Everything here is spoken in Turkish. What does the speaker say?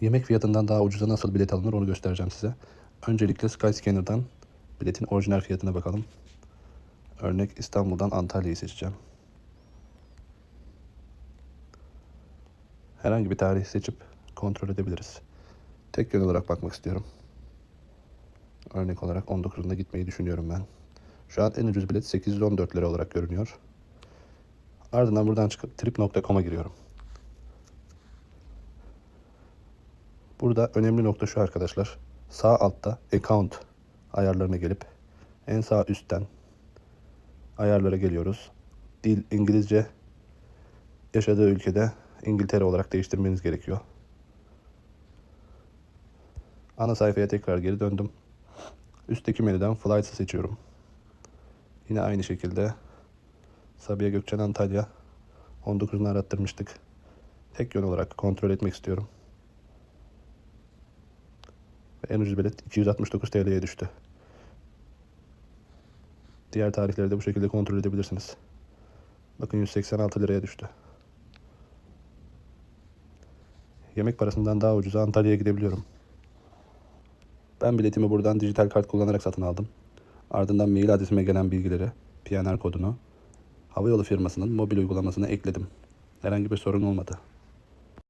Yemek fiyatından daha ucuza nasıl bilet alınır onu göstereceğim size. Öncelikle Skyscanner'dan biletin orijinal fiyatına bakalım. Örnek İstanbul'dan Antalya'yı seçeceğim. Herhangi bir tarih seçip kontrol edebiliriz. Tek yön olarak bakmak istiyorum. Örnek olarak 19'unda gitmeyi düşünüyorum ben. Şu an en ucuz bilet 814 lira olarak görünüyor. Ardından buradan çıkıp trip.com'a giriyorum. Burada önemli nokta şu arkadaşlar. Sağ altta account ayarlarına gelip en sağ üstten ayarlara geliyoruz. Dil İngilizce yaşadığı ülkede İngiltere olarak değiştirmeniz gerekiyor. Ana sayfaya tekrar geri döndüm. Üstteki menüden Flights'ı seçiyorum. Yine aynı şekilde Sabiha Gökçen Antalya 19'unu arattırmıştık. Tek yön olarak kontrol etmek istiyorum. En ucuz bilet 269 TL'ye düştü. Diğer tarihleri de bu şekilde kontrol edebilirsiniz. Bakın 186 liraya düştü. Yemek parasından daha ucuza Antalya'ya gidebiliyorum. Ben biletimi buradan dijital kart kullanarak satın aldım. Ardından mail adresime gelen bilgileri, PNR kodunu, havayolu firmasının mobil uygulamasına ekledim. Herhangi bir sorun olmadı.